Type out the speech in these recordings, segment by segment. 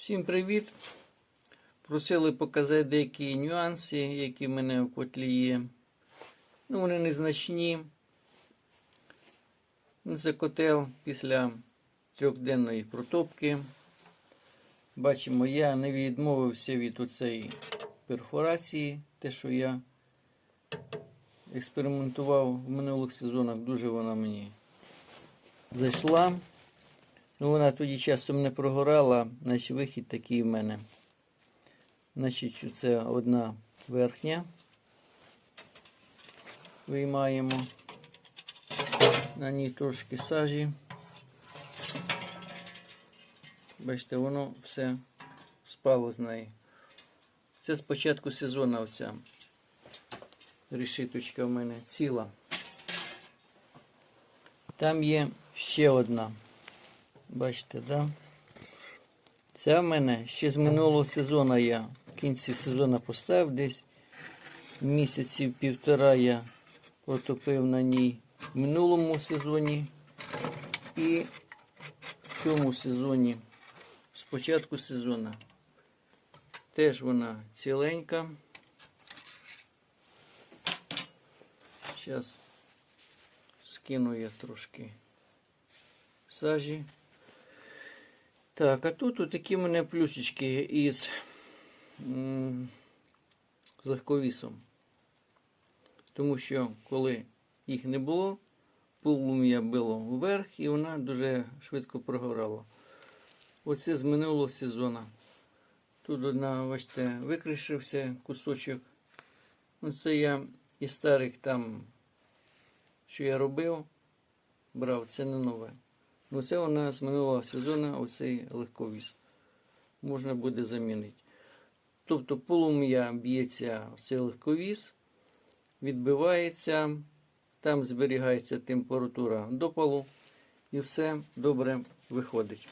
Всім привіт! Просили показати деякі нюанси, які в мене в котлі є. Ну, вони незначні. Це котел після трьохденної протопки. Бачимо, я не відмовився від оцеї перфорації, те, що я експериментував в минулих сезонах, дуже вона мені зайшла. Ну, вона тоді часом не прогорала, значить вихід такий в мене. Значить, це одна верхня. Виймаємо. На ній трошки сажі. Бачите, воно все спало з неї. Це з початку сезону оця решіточка в мене ціла. Там є ще одна. Бачите, да? Ця в мене ще з минулого сезону я в кінці сезону поставив десь місяців півтора я потопив на ній в минулому сезоні і в цьому сезоні, з початку сезону. Теж вона ціленька. Зараз скину я трошки сажі. Так, а тут такі в мене плюсички із легковісом. Тому що коли їх не було, полум'я було вверх і вона дуже швидко прогорала. Оце з минулого сезону. Тут одна, бачите, викришився кусочок. Ну, це я із старих там, що я робив, брав, це не нове. Ну, це вона з минулого сезону, оцей легковіс. Можна буде замінити. Тобто полум'я б'ється в цей легковіс, відбивається, там зберігається температура допалу і все добре виходить.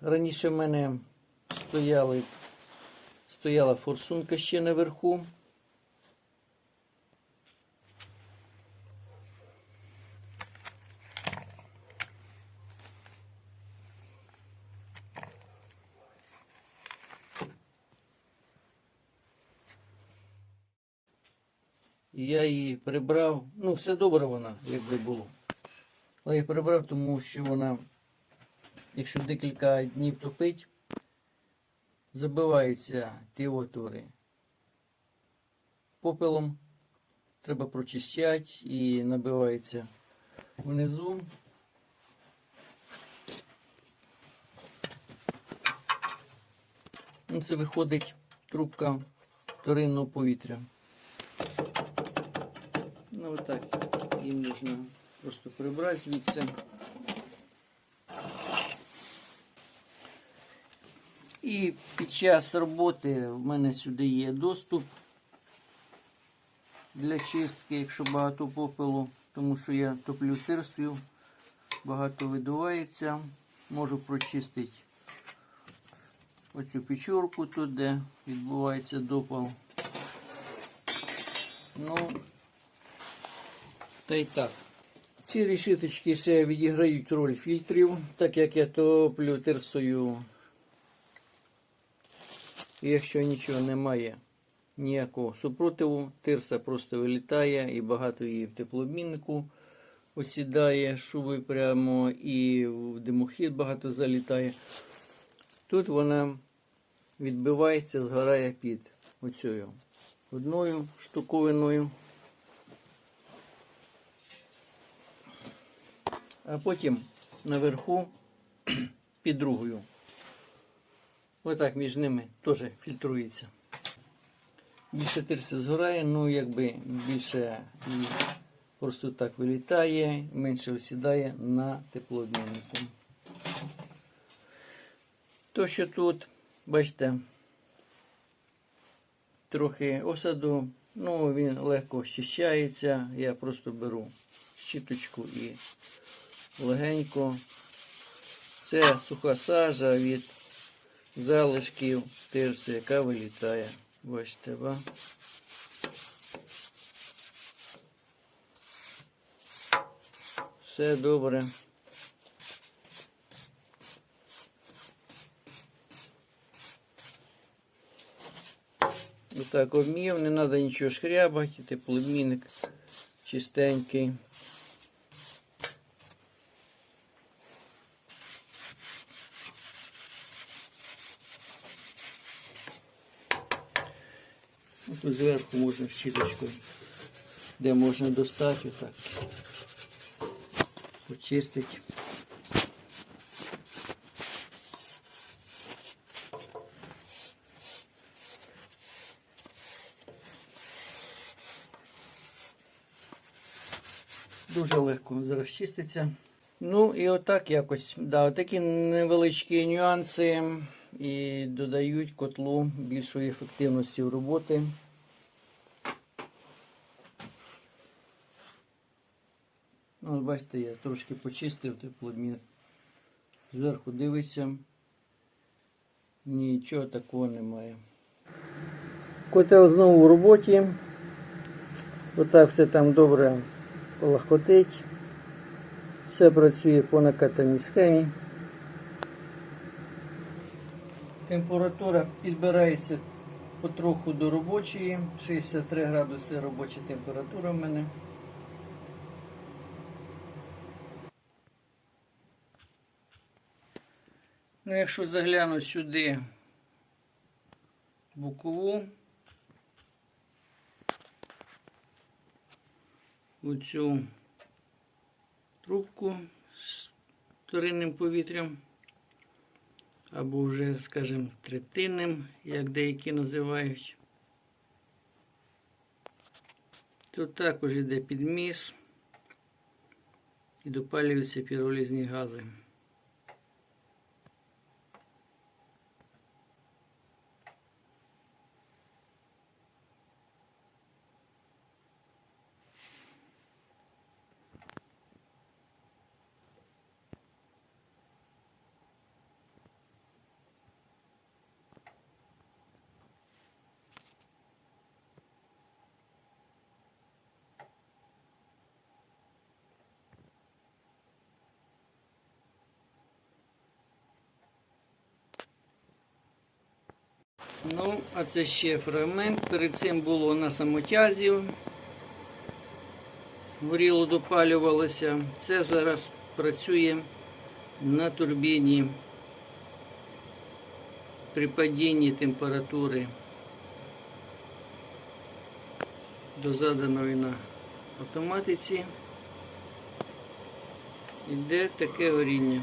Раніше в мене стояли, стояла форсунка ще наверху. І я її прибрав. Ну, все добре вона, якби було. Але я прибрав, тому що вона, якщо декілька днів топить, забиваються ті отвори попелом. Треба прочищати і набивається внизу. Ну, це виходить трубка вторинного повітря. Ну отак її можна просто прибрати звідси. І під час роботи в мене сюди є доступ для чистки, якщо багато попелу, тому що я топлю тирсою, багато видувається. Можу прочистити оцю печурку тут, де відбувається допал. Ну, та й так. Ці решіточки ще відіграють роль фільтрів, так як я топлю тирсою. І якщо нічого немає, ніякого супротиву, тирса просто вилітає і багато її в теплообміннику осідає, шуби прямо і в димохід багато залітає. Тут вона відбивається, згорає під оцею одною штуковиною. А потім наверху під другою. Отак між ними теж фільтрується. Більше тирси згорає, ну якби більше просто так вилітає, менше осідає на теплообміннику. То, що тут, бачите, трохи осаду, ну він легко очищається. Я просто беру щіточку і легенько. Це суха сажа від залишків тирси, яка вилітає. Бачите, ба? Все добре. Отак обмів, не треба нічого шкрябати, тепломінник чистенький. Тут зверху можна щіточкою, де можна достати, отак. Почистити. Дуже легко зараз чиститься. Ну і отак якось. Да, такі невеличкі нюанси і додають котлу більшої ефективності в роботи. Ну, бачите, я трошки почистив тепломір. Зверху дивиться. Нічого такого немає. Котел знову в роботі. Отак все там добре полагкотить. Все працює по накатаній схемі. Температура підбирається потроху до робочої. 63 градуси робоча температура в мене. Ну, якщо загляну сюди бокову, оцю трубку з вторинним повітрям, або вже, скажімо, третинним, як деякі називають. Тут також йде підміс і допалюються піролізні гази. Ну, а це ще фрагмент. Перед цим було на самотязі. Горіло допалювалося. Це зараз працює на турбіні при падінні температури до заданої на автоматиці. Іде таке горіння.